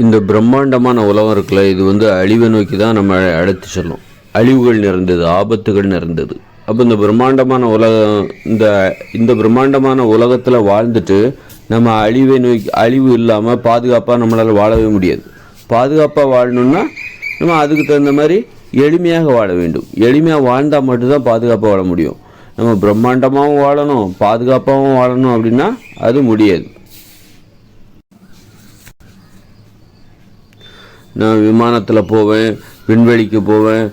இந்த பிரம்மாண்டமான உலகம் இருக்குல்ல இது வந்து அழிவை நோக்கி தான் நம்ம அழைத்து செல்லும். அழிவுகள் நிறைந்தது ஆபத்துகள் நிறைந்தது. அப்போ இந்த பிரம்மாண்டமான உலகம் இந்த இந்த பிரம்மாண்டமான உலகத்தில் வாழ்ந்துட்டு நம்ம அழிவை நோக்கி அழிவு இல்லாமல் பாதுகாப்பாக நம்மளால் வாழவே முடியாது. பாதுகாப்பாக வாழணும்னா நம்ம அதுக்கு தகுந்த மாதிரி எளிமையாக வாழ வேண்டும். எளிமையாக வாழ்ந்தால் மட்டும்தான் பாதுகாப்பாக வாழ முடியும். நம்ம பிரம்மாண்டமாகவும் வாழணும் பாதுகாப்பாகவும் வாழணும் அப்படின்னா அது முடியாது. நான் விமானத்தில் போவேன் விண்வெளிக்கு போவேன்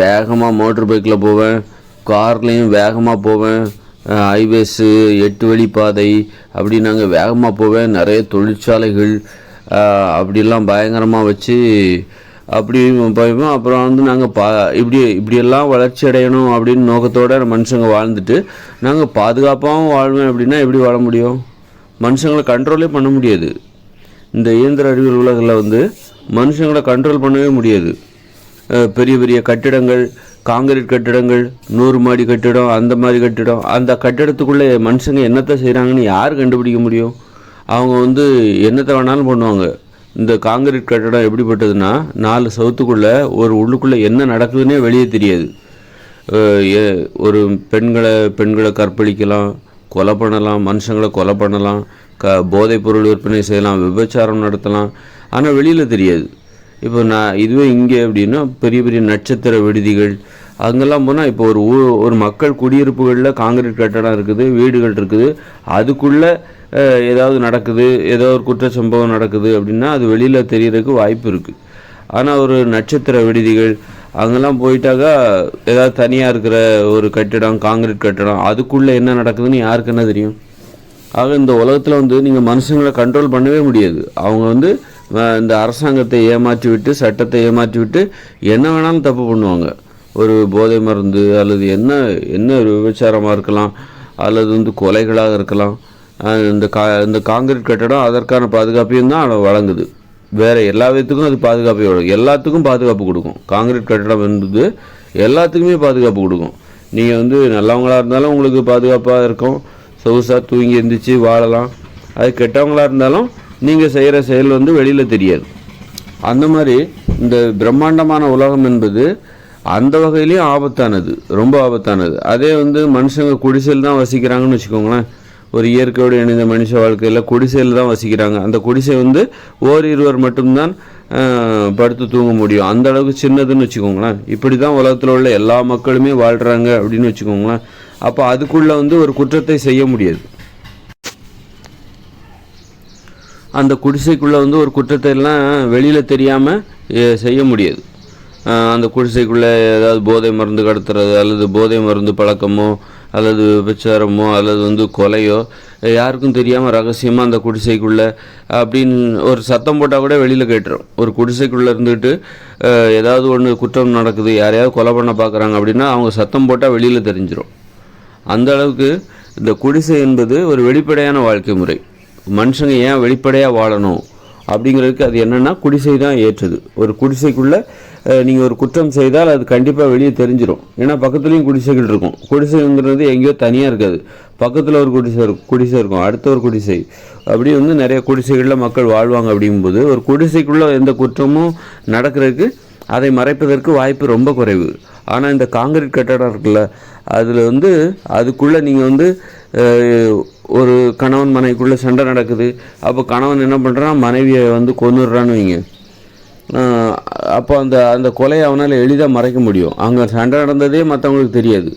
வேகமாக மோட்டர் பைக்கில் போவேன் கார்லேயும் வேகமாக போவேன் ஹைவேஸு எட்டு வழி பாதை அப்படி நாங்கள் வேகமாக போவேன் நிறைய தொழிற்சாலைகள் அப்படிலாம் பயங்கரமாக வச்சு அப்படி போய்ப்போம். அப்புறம் வந்து நாங்கள் பா இப்படி இப்படியெல்லாம் வளர்ச்சி அடையணும் அப்படின்னு நோக்கத்தோடு மனுஷங்க வாழ்ந்துட்டு நாங்கள் பாதுகாப்பாகவும் வாழ்வேன் அப்படின்னா எப்படி வாழ முடியும்? மனுஷங்களை கண்ட்ரோலே பண்ண முடியாது. இந்த இயந்திர அறிவியல் உலகில் வந்து மனுஷங்களை கண்ட்ரோல் பண்ணவே முடியாது. பெரிய பெரிய கட்டிடங்கள் காங்கிரீட் கட்டிடங்கள் நூறு மாடி கட்டிடம் அந்த மாதிரி கட்டிடம் அந்த கட்டிடத்துக்குள்ளே மனுஷங்க என்னத்தை செய்கிறாங்கன்னு யார் கண்டுபிடிக்க முடியும்? அவங்க வந்து என்னத்தை வேணாலும் பண்ணுவாங்க. இந்த காங்கிரீட் கட்டிடம் எப்படிப்பட்டதுன்னா நாலு சவுத்துக்குள்ளே ஒரு உள்ளுக்குள்ளே என்ன நடக்குதுன்னே வெளியே தெரியாது. ஏ- ஒரு பெண்களை பெண்களை கற்பழிக்கலாம் கொலை பண்ணலாம் மனுஷங்களை கொலை பண்ணலாம் க போதைப் பொருள் விற்பனை செய்யலாம் விபச்சாரம் நடத்தலாம். ஆனால் வெளியில் தெரியாது. இப்போ நான் இதுவே இங்கே அப்படின்னா பெரிய பெரிய நட்சத்திர விடுதிகள் அங்கெல்லாம் போனால் இப்போ ஒரு ஊ ஒரு மக்கள் குடியிருப்புகளில் காங்கிரீட் கட்டடம் இருக்குது வீடுகள் இருக்குது. அதுக்குள்ளே ஏதாவது நடக்குது ஏதோ ஒரு குற்ற சம்பவம் நடக்குது அப்படின்னா அது வெளியில் தெரியறதுக்கு வாய்ப்பு இருக்குது ஆனால் ஒரு நட்சத்திர விடுதிகள் அங்கெல்லாம் போயிட்டாக்கா ஏதாவது தனியாக இருக்கிற ஒரு கட்டிடம் காங்கிரீட் கட்டிடம் அதுக்குள்ளே என்ன நடக்குதுன்னு யாருக்கு என்ன தெரியும்? ஆக இந்த உலகத்தில் வந்து நீங்கள் மனுஷங்களை கண்ட்ரோல் பண்ணவே முடியாது. அவங்க வந்து இந்த அரசாங்கத்தை ஏமாற்றி விட்டு சட்டத்தை ஏமாற்றி விட்டு என்ன வேணாலும் தப்பு பண்ணுவாங்க. ஒரு போதை மருந்து அல்லது என்ன என்ன ஒரு விபச்சாரமாக இருக்கலாம் அல்லது வந்து கொலைகளாக இருக்கலாம். இந்த கா இந்த காங்கிரீட் கட்டடம் அதற்கான பாதுகாப்பையும் தான் வழங்குது. வேறு எல்லா விதத்துக்கும் அது பாதுகாப்பை எல்லாத்துக்கும் பாதுகாப்பு கொடுக்கும். காங்கிரீட் கட்டடம் என்பது எல்லாத்துக்குமே பாதுகாப்பு கொடுக்கும். நீங்கள் வந்து நல்லவங்களாக இருந்தாலும் உங்களுக்கு பாதுகாப்பாக இருக்கும். சொகுசாக தூங்கி எந்திரிச்சு வாழலாம். அது கெட்டவங்களாக இருந்தாலும் நீங்கள் செய்கிற செயல் வந்து வெளியில் தெரியாது. அந்த மாதிரி இந்த பிரம்மாண்டமான உலகம் என்பது அந்த வகையிலையும் ஆபத்தானது. ரொம்ப ஆபத்தானது. அதே வந்து மனுஷங்க குடிசையில் தான் வசிக்கிறாங்கன்னு வச்சுக்கோங்களேன். ஒரு இயற்கையோடு இணைந்த மனுஷ வாழ்க்கையில் குடிசையில் தான் வசிக்கிறாங்க. அந்த குடிசை வந்து ஓரிருவர் மட்டும்தான் ஆஹ், படுத்து தூங்க முடியும். அந்த அளவுக்கு சின்னதுன்னு வச்சுக்கோங்களேன். இப்படி தான் உலகத்தில் உள்ள எல்லா மக்களுமே வாழ்கிறாங்க அப்படின்னு வச்சுக்கோங்களேன். அப்போ அதுக்குள்ளே வந்து ஒரு குற்றத்தை செய்ய முடியாது. அந்த குடிசைக்குள்ளே வந்து ஒரு குற்றத்தை எல்லாம் வெளியில் தெரியாமல் செய்ய முடியாது. அந்த குடிசைக்குள்ளே ஏதாவது போதை மருந்து கடத்துறது அல்லது போதை மருந்து பழக்கமோ அல்லது விபச்சாரமோ அல்லது வந்து கொலையோ யாருக்கும் தெரியாமல் ரகசியமாக அந்த குடிசைக்குள்ளே அப்படின்னு ஒரு சத்தம் போட்டால் கூட வெளியில் கேட்டுரும். ஒரு குடிசைக்குள்ளே இருந்துட்டு ஏதாவது ஒன்று குற்றம் நடக்குது யாரையாவது கொலை பண்ண பார்க்குறாங்க அப்படின்னா அவங்க சத்தம் போட்டால் வெளியில் தெரிஞ்சிடும் அந்த அளவுக்கு இந்த குடிசை என்பது ஒரு வெளிப்படையான வாழ்க்கை முறை. மனுஷங்க ஏன் வெளிப்படையாக வாழணும் அப்படிங்கிறதுக்கு அது என்னென்னா குடிசை தான் ஏற்றுது. ஒரு குடிசைக்குள்ளே நீங்கள் ஒரு குற்றம் செய்தால் அது கண்டிப்பாக வெளியே தெரிஞ்சிடும் ஏன்னா பக்கத்துலேயும் குடிசைகள் இருக்கும். குடிசைங்கிறது எங்கேயோ தனியாக இருக்காது. பக்கத்தில் ஒரு குடிசை இருக்கும் குடிசை இருக்கும். அடுத்த ஒரு குடிசை. அப்படி வந்து நிறைய குடிசைகளில் மக்கள் வாழ்வாங்க அப்படிங்கும்போது ஒரு குடிசைக்குள்ளே எந்த குற்றமும் நடக்கிறதுக்கு அதை மறைப்பதற்கு வாய்ப்பு ரொம்ப குறைவு. ஆனால் இந்த காங்கிரீட் கட்டடம் இருக்குல்ல அதில் வந்து அதுக்குள்ளே நீங்கள் வந்து ஒரு கணவன் மனைவிக்குள்ளே சண்டை நடக்குது. அப்போ கணவன் என்ன பண்ணுறான் மனைவியை வந்து கொண்டுடுறான்னு வைங்க. அப்போ அந்த அந்த கொலையை அவனால் எளிதாக மறைக்க முடியும். அங்கே சண்டை நடந்ததே மற்றவங்களுக்கு தெரியாது.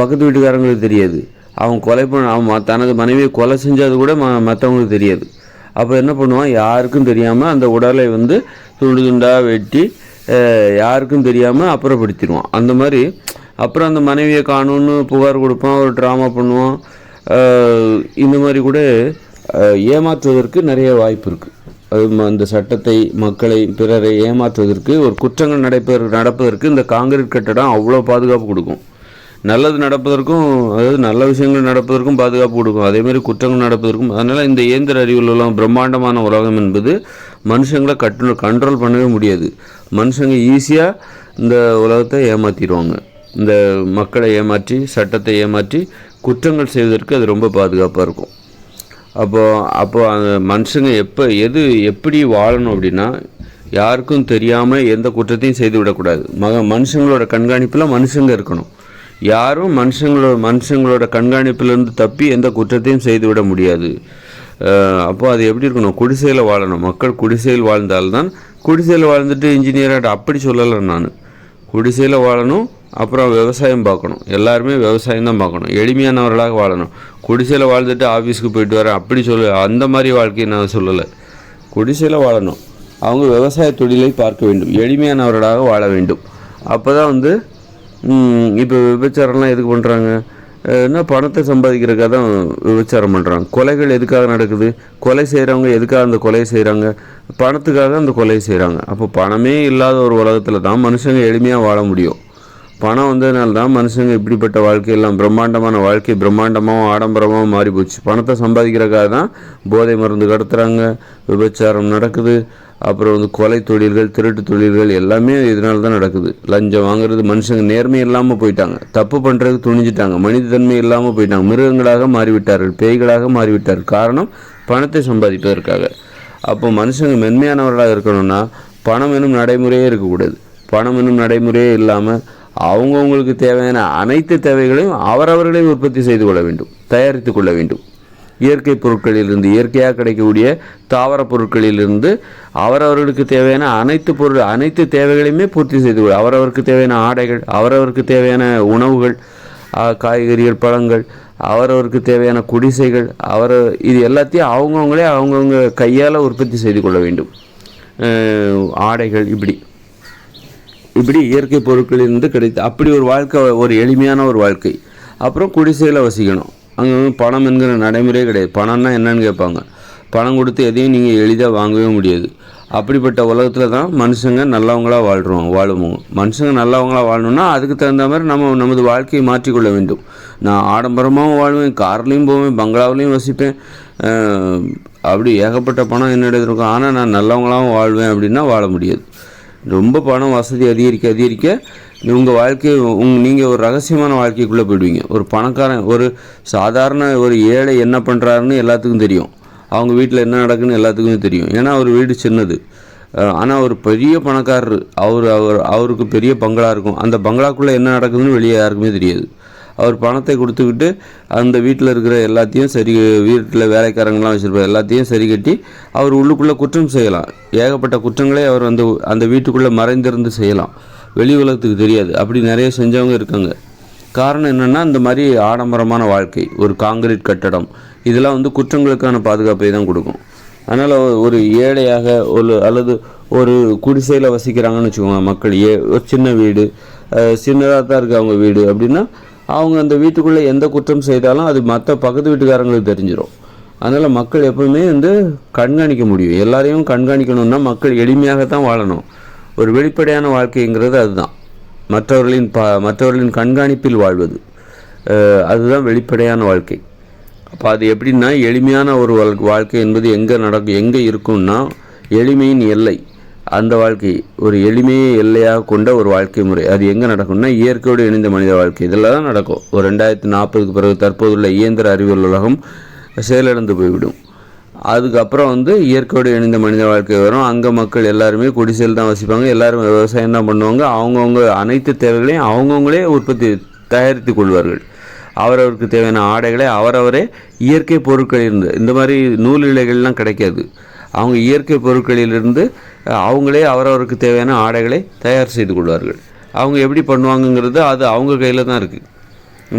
பக்கத்து வீட்டுக்காரங்களுக்கு தெரியாது. அவன் கொலை பண்ண அவன் தனது மனைவியை கொலை செஞ்சது கூட ம மற்றவங்களுக்கு தெரியாது. அப்போ என்ன பண்ணுவான்? யாருக்கும் தெரியாமல் அந்த உடலை வந்து துண்டு துண்டாக வெட்டி யாருக்கும் தெரியாமல் அப்புறப்படுத்திடுவான். அந்த மாதிரி அப்புறம் அந்த மனைவியை காணும்னு புகார் கொடுப்பான் ஒரு ட்ராமா பண்ணுவான். இந்த மாதிரி கூட ஏமாற்றுவதற்கு நிறைய வாய்ப்பு இருக்குது அந்த சட்டத்தை மக்களை பிறரை ஏமாற்றுவதற்கு ஒரு குற்றங்கள் நடைபெற நடப்பதற்கு இந்த காங்கிரீட் கட்டடம் அவ்வளோ பாதுகாப்பு கொடுக்கும். நல்லது நடப்பதற்கும் அதாவது நல்ல விஷயங்கள் நடப்பதற்கும் பாதுகாப்பு கொடுக்கும். அதேமாதிரி குற்றங்கள் நடப்பதற்கும் அதனால் இந்த இயந்திர அறிவுலாம் பிரம்மாண்டமான உலகம் என்பது மனுஷங்களை கட்டு கண்ட்ரோல் பண்ணவே முடியாது. மனுஷங்க ஈஸியாக இந்த உலகத்தை ஏமாற்றிடுவாங்க இந்த மக்களை ஏமாற்றி சட்டத்தை ஏமாற்றி குற்றங்கள் செய்வதற்கு அது ரொம்ப பாதுகாப்பாக இருக்கும். அப்போது அப்போ அந்த மனுஷங்க எப்போ எது எப்படி வாழணும் அப்படின்னா யாருக்கும் தெரியாமல் எந்த குற்றத்தையும் செய்து விடக்கூடாது. மக மனுஷங்களோட கண்காணிப்பில் மனுஷங்க இருக்கணும். யாரும் மனுஷங்களோட மனுஷங்களோட கண்காணிப்பிலேருந்து தப்பி எந்த குற்றத்தையும் செய்து விட முடியாது. அப்போது அப்போ அது எப்படி இருக்கணும்? குடிசையில் வாழணும். மக்கள் குடிசையில் வாழ்ந்தால்தான் குடிசையில் வாழ்ந்துட்டு இன்ஜினியராக அப்படி சொல்லலை நான். குடிசையில் வாழணும் அப்புறம் விவசாயம் பார்க்கணும். எல்லாருமே விவசாயம் தான் பார்க்கணும். எளிமையானவர்களாக வாழணும். குடிசையில் வாழ்ந்துட்டு ஆஃபீஸ்க்கு போயிட்டு வரேன் அப்படி சொல்லு அந்த மாதிரி வாழ்க்கையை நான் சொல்லலை. குடிசையில் வாழணும். அவங்க விவசாய தொழிலை பார்க்க வேண்டும். எளிமையானவர்களாக வாழ வேண்டும். அப்போ தான் வந்து இப்போ விபச்சாரம்லாம் எதுக்கு பண்ணுறாங்க என்ன பணத்தை சம்பாதிக்கிறதுக்காக தான் விபச்சாரம் பண்ணுறாங்க கொலைகள் எதுக்காக நடக்குது? கொலை செய்கிறவங்க எதுக்காக அந்த கொலையை செய்கிறாங்க பணத்துக்காக அந்த கொலையை செய்கிறாங்க அப்போ பணமே இல்லாத ஒரு உலகத்தில் தான் மனுஷங்க எளிமையாக வாழ முடியும். பணம் வந்ததுனால தான் மனுஷங்க இப்படிப்பட்ட வாழ்க்கையெல்லாம் பிரம்மாண்டமான வாழ்க்கை பிரம்மாண்டமாகவும் ஆடம்பரமாகவும் மாறி போச்சு பணத்தை சம்பாதிக்கிறக்காக தான் போதை மருந்து கடத்துகிறாங்க விபச்சாரம் நடக்குது அப்புறம் வந்து கொலை தொழில்கள் திருட்டு தொழில்கள் எல்லாமே இதனால தான் நடக்குது. லஞ்சம் வாங்குறது மனுஷங்க நேர்மை இல்லாமல் போயிட்டாங்க. தப்பு பண்ணுறதுக்கு துணிஞ்சிட்டாங்க. மனிதத்தன்மை இல்லாமல் போயிட்டாங்க. மிருகங்களாக மாறிவிட்டார்கள் பேய்களாக மாறிவிட்டார்கள். காரணம் பணத்தை சம்பாதிப்பதற்காக. அப்போ மனுஷங்க மென்மையானவர்களாக இருக்கணும்னா பணம் என்னும் நடைமுறையே இருக்கக்கூடாது. பணம் என்னும் நடைமுறையே இல்லாமல் அவங்கவுங்களுக்கு தேவையான அனைத்து தேவைகளையும் அவரவர்களே உற்பத்தி செய்து கொள்ள வேண்டும் தயாரித்து கொள்ள வேண்டும். இயற்கை பொருட்களிலிருந்து இயற்கையாக கிடைக்கக்கூடிய தாவர பொருட்களிலிருந்து அவரவர்களுக்கு தேவையான அனைத்து பொருள் அனைத்து தேவைகளையுமே பூர்த்தி செய்து கொள்ள அவரவருக்கு தேவையான ஆடைகள் அவரவருக்கு தேவையான உணவுகள் காய்கறிகள் பழங்கள் அவரவருக்கு தேவையான குடிசைகள் அவர் இது எல்லாத்தையும் அவங்கவுங்களே அவங்கவுங்க கையால் உற்பத்தி செய்து கொள்ள வேண்டும். ஆடைகள் இப்படி. இப்படி இயற்கை பொருட்களிலிருந்து கிடைத்து அப்படி ஒரு வாழ்க்கை ஒரு எளிமையான ஒரு வாழ்க்கை. அப்புறம் குடிசையில் வசிக்கணும். அங்கே வந்து பணம் என்கிற நடைமுறையே கிடையாது. பணம்னா என்னன்னு கேட்பாங்க. பணம் கொடுத்து எதையும் நீங்கள் எளிதாக வாங்கவே முடியாது. அப்படிப்பட்ட உலகத்தில் தான் மனுஷங்க நல்லவங்களாக வாழ்கிறோம் வாழுவோம். மனுஷங்க நல்லவங்களாக வாழணும்னா அதுக்கு தகுந்த மாதிரி நம்ம நமது வாழ்க்கையை மாற்றிக்கொள்ள வேண்டும். நான் ஆடம்பரமாகவும் வாழ்வேன் கார்லேயும் போவேன் பங்களாவிலையும் வசிப்பேன். அப்படி ஏகப்பட்ட பணம் என்னிடம் இருக்கும். ஆனால் நான் நல்லவங்களாகவும் வாழ்வேன் அப்படின்னா வாழ முடியாது. ரொம்ப பணம் வசதி அதிகரிக்க அதிகரிக்க உங்கள் வாழ்க்கையை உங் நீங்கள் ஒரு ரகசியமான வாழ்க்கைக்குள்ளே போயிடுவீங்க. ஒரு பணக்காரன் ஒரு சாதாரண ஒரு ஏழை என்ன பண்ணுறாருன்னு எல்லாத்துக்கும் தெரியும். அவங்க வீட்டில் என்ன நடக்குன்னு எல்லாத்துக்குமே தெரியும். ஏன்னா அவர் வீடு சின்னது. ஆனால் ஒரு பெரிய பணக்காரர் அவர் அவர் அவருக்கு பெரிய பங்களா இருக்கும். அந்த பங்களாக்குள்ளே என்ன நடக்குதுன்னு வெளியே யாருக்குமே தெரியாது. அவர் பணத்தை கொடுத்துக்கிட்டு அந்த வீட்டில் இருக்கிற எல்லாத்தையும் சரி வீட்டில் வேலைக்காரங்களாம் வச்சுருப்பார் எல்லாத்தையும் சரி கட்டி அவர் உள்ளுக்குள்ளே குற்றம் செய்யலாம். ஏகப்பட்ட குற்றங்களே அவர் அந்த அந்த வீட்டுக்குள்ளே மறைந்திருந்து செய்யலாம். வெளி உலகத்துக்கு தெரியாது. அப்படி நிறைய செஞ்சவங்க இருக்காங்க. காரணம் என்னென்னா இந்த மாதிரி ஆடம்பரமான வாழ்க்கை ஒரு காங்கிரீட் கட்டடம் இதெல்லாம் வந்து குற்றங்களுக்கான பாதுகாப்பை தான் கொடுக்கும். அதனால் ஒரு ஏழையாக ஒரு அல்லது ஒரு குடிசையில் வசிக்கிறாங்கன்னு வச்சுக்கோங்க மக்கள். ஏ ஒரு சின்ன வீடு சின்னதாக தான் இருக்குது அவங்க வீடு. அப்படின்னா அவங்க அந்த வீட்டுக்குள்ளே எந்த குற்றம் செய்தாலும் அது மற்ற பக்கத்து வீட்டுக்காரங்களுக்கு தெரிஞ்சிடும் அதனால் மக்கள் எப்பவுமே வந்து கண்காணிக்க முடியும். எல்லாரையும் கண்காணிக்கணும்னா மக்கள் எளிமையாகத்தான் வாழணும். ஒரு வெளிப்படையான வாழ்க்கைங்கிறது அதுதான். மற்றவர்களின் ப மற்றவர்களின் கண்காணிப்பில் வாழ்வது. அதுதான் வெளிப்படையான வாழ்க்கை. அப்போ அது எப்படின்னா எளிமையான ஒரு வாழ்- வாழ்க்கை என்பது எங்கே நடக்கும் எங்கே இருக்கும்னா எளிமையின் எல்லை. அந்த வாழ்க்கை ஒரு எளிமையை எல்லையாக கொண்ட ஒரு வாழ்க்கை முறை. அது எங்கே நடக்கும்னா இயற்கையோடு இணைந்த மனித வாழ்க்கை. இதில் தான் நடக்கும். ஒரு ரெண்டாயிரத்தி நாற்பதுக்கு பிறகு தற்போதுள்ள இயந்திர அறிவியல் உலகம் செயலிழந்து போய்விடும். அதுக்கப்புறம் வந்து இயற்கையோடு இணைந்த மனித வாழ்க்கை வரும். அங்கே மக்கள் எல்லாருமே குடிசையில் தான் வசிப்பாங்க. எல்லாரும் விவசாயம் தான் பண்ணுவாங்க. அவங்கவுங்க அனைத்து தேவைகளையும் அவங்கவுங்களே உற்பத்தி தயாரித்து கொள்வார்கள். அவரவருக்கு தேவையான ஆடைகளை அவரவரே இயற்கை பொருட்களிலிருந்து. இந்த மாதிரி நூல் இழைகள்லாம் கிடைக்காது. அவங்க இயற்கை பொருட்களிலிருந்து அவங்களே அவரவருக்கு தேவையான ஆடைகளை தயார் செய்து கொள்வார்கள். அவங்க எப்படி பண்ணுவாங்கங்கிறது அது அவங்க கையில் தான் இருக்குது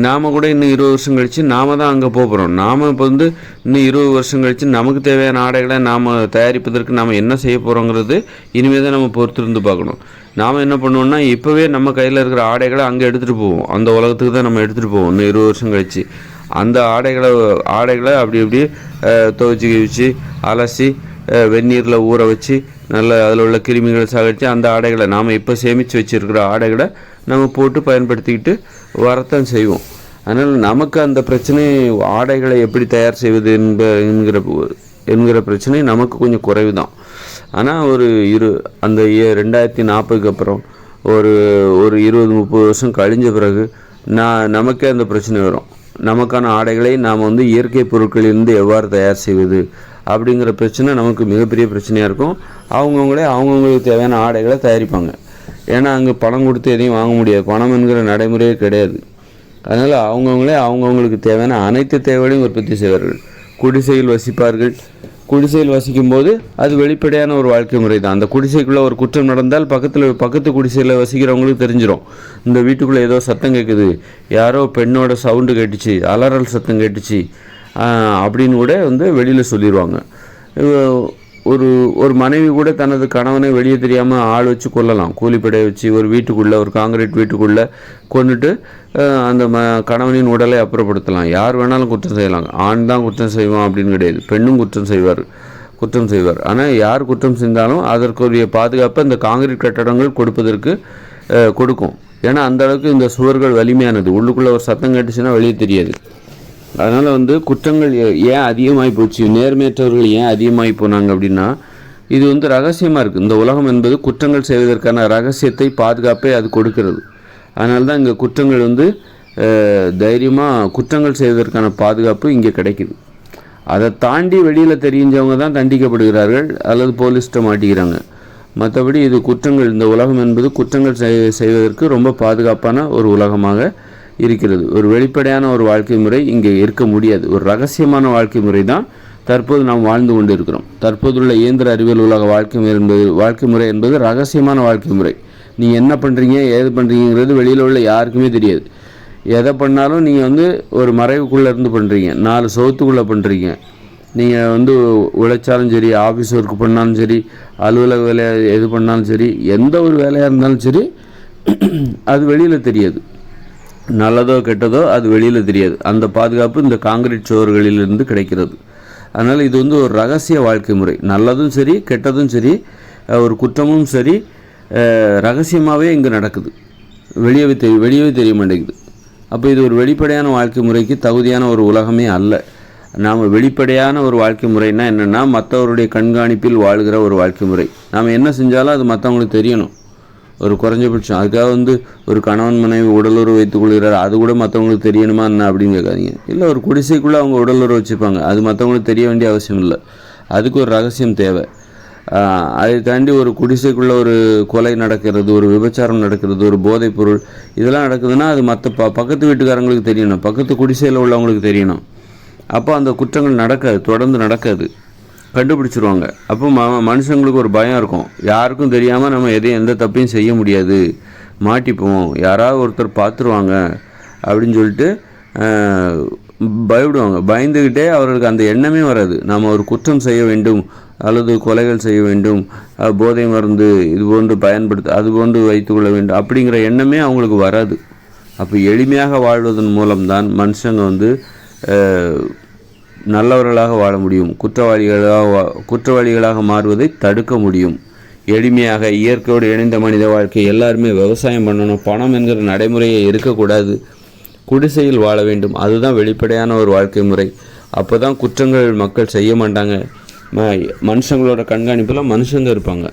நாம் கூட இன்னும் இருபது வருஷம் கழித்து நாம தான் அங்கே போகிறோம் நாம் இப்போ வந்து இன்னும் இருபது வருஷம் கழித்து நமக்கு தேவையான ஆடைகளை நாம் தயாரிப்பதற்கு நாம் என்ன செய்ய போகிறோங்கிறது இனிமேல் தான் நம்ம பொறுத்திருந்து பார்க்கணும். நாம் என்ன பண்ணுவோம்னா இப்போவே நம்ம கையில் இருக்கிற ஆடைகளை அங்கே எடுத்துகிட்டு போவோம். அந்த உலகத்துக்கு தான் நம்ம எடுத்துகிட்டு போவோம் இன்னும் இருபது வருஷம் கழித்து அந்த ஆடைகளை ஆடைகளை அப்படி இப்படி துவைச்சி கிழிச்சு அலசி வெந்நீரில் ஊற வச்சு நல்ல அதில் உள்ள கிருமிகளை சாகடித்து அந்த ஆடைகளை நாம் இப்போ சேமித்து வச்சுருக்கிற ஆடைகளை நம்ம போட்டு பயன்படுத்திக்கிட்டு வரத்தான் செய்வோம். அதனால் நமக்கு அந்த பிரச்சனை ஆடைகளை எப்படி தயார் செய்வது என்ப என்கிற என்கிற பிரச்சனை நமக்கு கொஞ்சம் குறைவு தான் ஆனால் ஒரு இரு அந்த ரெண்டாயிரத்தி நாற்பதுக்கு அப்புறம் ஒரு ஒரு இருபது முப்பது வருஷம் கழிஞ்ச பிறகு நான் நமக்கே அந்த பிரச்சனை வரும். நமக்கான ஆடைகளை நாம் வந்து இயற்கை பொருட்களிலிருந்து எவ்வாறு தயார் செய்வது அப்படிங்கிற பிரச்சனை நமக்கு மிகப்பெரிய பிரச்சனையாக இருக்கும். அவங்கவுங்களே அவங்கவுங்களுக்கு தேவையான ஆடைகளை தயாரிப்பாங்க. ஏன்னா அங்கே பணம் கொடுத்து எதையும் வாங்க முடியாது. பணம் என்கிற நடைமுறையே கிடையாது. அதனால் அவங்கவுங்களே அவங்கவுங்களுக்கு தேவையான அனைத்து தேவைகளையும் உற்பத்தி செய்வார்கள். குடிசையில் வசிப்பார்கள். குடிசையில் வசிக்கும்போது அது வெளிப்படையான ஒரு வாழ்க்கை முறை தான் அந்த குடிசைக்குள்ளே ஒரு குற்றம் நடந்தால் பக்கத்தில் பக்கத்து குடிசையில் வசிக்கிறவங்களுக்கு தெரிஞ்சிடும் இந்த வீட்டுக்குள்ளே ஏதோ சத்தம் கேட்குது யாரோ பெண்ணோட சவுண்டு கேட்டுச்சு அலறல் சத்தம் கேட்டுச்சு. அப்படின்னு கூட வந்து வெளியில் சொல்லிடுவாங்க ஒரு ஒரு மனைவி கூட தனது கணவனை வெளியே தெரியாமல் ஆள் வச்சு கொல்லலாம். கூலிப்படையை வச்சு ஒரு வீட்டுக்குள்ளே ஒரு காங்கிரீட் வீட்டுக்குள்ளே கொண்டுட்டு அந்த ம கணவனின் உடலை அப்புறப்படுத்தலாம். யார் வேணாலும் குற்றம் செய்யலாம். ஆண் தான் குற்றம் செய்வான் அப்படின்னு கிடையாது. பெண்ணும் குற்றம் செய்வார். குற்றம் செய்வார். ஆனால் யார் குற்றம் செஞ்சாலும் அதற்குரிய பாதுகாப்பை இந்த காங்கிரீட் கட்டடங்கள் கொடுப்பதற்கு கொடுக்கும். ஏன்னா அந்தளவுக்கு இந்த சுவர்கள் வலிமையானது. உள்ளுக்குள்ளே ஒரு சத்தம் கேட்டுச்சுன்னா வெளியே தெரியாது. அதனால் வந்து குற்றங்கள் ஏன் அதிகமாகி போச்சு நேர்மையற்றவர்கள் ஏன் அதிகமாகி போனாங்க அப்படின்னா இது வந்து ரகசியமாக இருக்குது இந்த உலகம் என்பது குற்றங்கள் செய்வதற்கான ரகசியத்தை பாதுகாப்பை அது கொடுக்கிறது. அதனால தான் இங்கே குற்றங்கள் வந்து தைரியமாக குற்றங்கள் செய்வதற்கான பாதுகாப்பு இங்கே கிடைக்குது. அதை தாண்டி வெளியில் தெரிஞ்சவங்க தான் தண்டிக்கப்படுகிறார்கள் அல்லது போலீஸ்கிட்ட மாட்டிக்கிறாங்க. மற்றபடி இது குற்றங்கள் இந்த உலகம் என்பது குற்றங்கள் செய்- செய்வதற்கு ரொம்ப பாதுகாப்பான ஒரு உலகமாக இருக்கிறது. ஒரு வெளிப்படையான ஒரு வாழ்க்கை முறை இங்கே இருக்க முடியாது. ஒரு ரகசியமான வாழ்க்கை முறை தான் தற்போது நாம் வாழ்ந்து கொண்டு இருக்கிறோம் தற்போதுள்ள இயந்திர அறிவியல் உலக வாழ்க்கை முறை என்பது வாழ்க்கை முறை என்பது ரகசியமான வாழ்க்கை முறை. நீங்கள் என்ன பண்ணுறீங்க ஏது பண்ணுறீங்கிறது வெளியில் உள்ள யாருக்குமே தெரியாது. எதை பண்ணாலும் நீங்கள் வந்து ஒரு மறைவுக்குள்ளே இருந்து பண்ணுறீங்க நாலு சவுத்துக்குள்ளே பண்ணுறீங்க நீங்கள் வந்து உழைச்சாலும் சரி ஆஃபீஸ் ஒர்க் பண்ணாலும் சரி அலுவலக வேலையை எது பண்ணாலும் சரி எந்த ஒரு வேலையாக இருந்தாலும் சரி அது வெளியில் தெரியாது. நல்லதோ கெட்டதோ அது வெளியில் தெரியாது. அந்த பாதுகாப்பு இந்த காங்கிரீட் சுவர்களிலிருந்து கிடைக்கிறது. அதனால் இது வந்து ஒரு ரகசிய வாழ்க்கை முறை. நல்லதும் சரி கெட்டதும் சரி ஒரு குற்றமும் சரி ரகசியமாகவே இங்கே நடக்குது. வெளியவே தெரிய வெளியவே தெரிய மாட்டேங்குது. அப்போ இது ஒரு வெளிப்படையான வாழ்க்கை முறைக்கு தகுதியான ஒரு உலகமே அல்ல. நாம் வெளிப்படையான ஒரு வாழ்க்கை முறைனா என்னென்னா மற்றவருடைய கண்காணிப்பில் வாழ்கிற ஒரு வாழ்க்கை முறை. நாம் என்ன செஞ்சாலும் அது மற்றவங்களுக்கு தெரியணும். ஒரு குறைஞ்சபட்சம் அதுக்காக வந்து ஒரு கணவன் மனைவி உடலுறவு வைத்துக் கொள்கிறார் அது கூட மற்றவங்களுக்கு தெரியணுமா என்ன அப்படின்னு கேட்காதீங்க. இல்லை ஒரு குடிசைக்குள்ளே அவங்க உடலுறவு வச்சுப்பாங்க. அது மற்றவங்களுக்கு தெரிய வேண்டிய அவசியம் இல்லை. அதுக்கு ஒரு ரகசியம் தேவை. அதை தாண்டி ஒரு குடிசைக்குள்ளே ஒரு கொலை நடக்கிறது ஒரு விபச்சாரம் நடக்கிறது ஒரு போதைப் பொருள் இதெல்லாம் நடக்குதுன்னா அது மற்ற ப பக்கத்து வீட்டுக்காரங்களுக்கு தெரியணும். பக்கத்து குடிசையில் உள்ளவங்களுக்கு தெரியணும். அப்போ அந்த குற்றங்கள் நடக்காது தொடர்ந்து நடக்காது. கண்டுபிடிச்சிருவாங்க. அப்போ ம மனுஷங்களுக்கு ஒரு பயம் இருக்கும். யாருக்கும் தெரியாமல் நம்ம எதையும் எந்த தப்பையும் செய்ய முடியாது. மாட்டிப்போம். யாராவது ஒருத்தர் பார்த்துருவாங்க அப்படின்னு சொல்லிட்டு பயப்படுவாங்க. பயந்துக்கிட்டே அவர்களுக்கு அந்த எண்ணமே வராது. நாம் ஒரு குற்றம் செய்ய வேண்டும் அல்லது கொலைகள் செய்ய வேண்டும் போதை மருந்து இது போன்று பயன்படுத்த அது போன்று வைத்துக்கொள்ள வேண்டும் அப்படிங்கிற எண்ணமே அவங்களுக்கு வராது. அப்போ எளிமையாக வாழ்வதன் மூலம்தான் மனுஷங்க வந்து நல்லவர்களாக வாழ முடியும். குற்றவாளிகளாக வா- குற்றவாளிகளாக மாறுவதை தடுக்க முடியும். எளிமையாக இயற்கையோடு இணைந்த மனித வாழ்க்கை எல்லாருமே விவசாயம் பண்ணணும். பணம் என்கிற நடைமுறையே இருக்கக்கூடாது குடிசையில் வாழ வேண்டும். அதுதான் வெளிப்படையான ஒரு வாழ்க்கை முறை. அப்போ தான் குற்றங்கள் மக்கள் செய்ய மாட்டாங்க. ம- மனுஷங்களோட கண்காணிப்பில் மனுஷங்க இருப்பாங்க.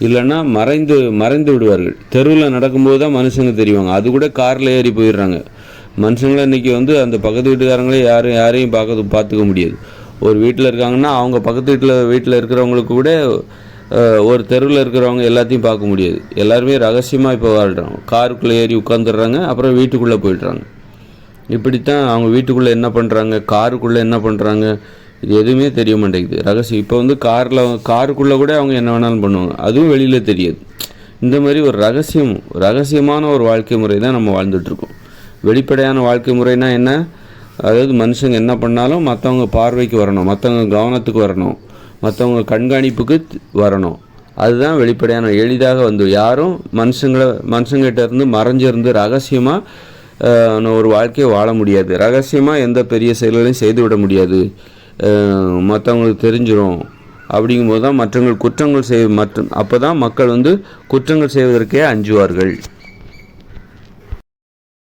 இல்லைன்னா மறைந்து மறைந்து விடுவார்கள். தெருவில் நடக்கும்போது தான் மனுஷங்க தெரிவாங்க. அது கூட காரில் ஏறி போயிடுறாங்க. மனுஷங்களை இன்றைக்கி வந்து அந்த பக்கத்து வீட்டுக்காரங்களே யாரும் யாரையும் பார்க்க பார்த்துக்க முடியாது. ஒரு வீட்டில் இருக்காங்கன்னா அவங்க பக்கத்து வீட்டில் வீட்டில் இருக்கிறவங்களுக்கு கூட ஒரு தெருவில் இருக்கிறவங்க எல்லாத்தையும் பார்க்க முடியாது. எல்லாருமே ரகசியமாக இப்போ வாழ்கிறாங்க காருக்குள்ளே ஏறி உட்காந்துடுறாங்க அப்புறம் வீட்டுக்குள்ளே போயிடுறாங்க. இப்படித்தான் அவங்க வீட்டுக்குள்ளே என்ன பண்ணுறாங்க காருக்குள்ளே என்ன பண்ணுறாங்க இது எதுவுமே தெரிய மாட்டேங்குது. ரகசியம். இப்போ வந்து காரில் காருக்குள்ளே கூட அவங்க என்ன வேணாலும் பண்ணுவாங்க. அதுவும் வெளியில் தெரியாது. இந்த மாதிரி ஒரு ரகசியம் ரகசியமான ஒரு வாழ்க்கை முறை தான் நம்ம வாழ்ந்துட்டுருக்கோம் வெளிப்படையான வாழ்க்கை முறைனா என்ன? அதாவது மனுஷங்க என்ன பண்ணாலும் மற்றவங்க பார்வைக்கு வரணும். மற்றவங்க கவனத்துக்கு வரணும். மற்றவங்க கண்காணிப்புக்கு வரணும். அதுதான் வெளிப்படையான எளிதாக வந்து. யாரும் மனுஷங்களை மனுஷங்கிட்ட இருந்து மறைஞ்சிருந்து ரகசியமாக ஒரு வாழ்க்கையை வாழ முடியாது. ரகசியமாக எந்த பெரிய செயல்களையும் செய்து விட முடியாது. மற்றவங்களுக்கு தெரிஞ்சிடும் அப்படிங்கும்போது தான் மற்றவங்கள் குற்றங்கள் செய் மற்ற அப்போ தான் மக்கள் வந்து குற்றங்கள் செய்வதற்கே அஞ்சுவார்கள்.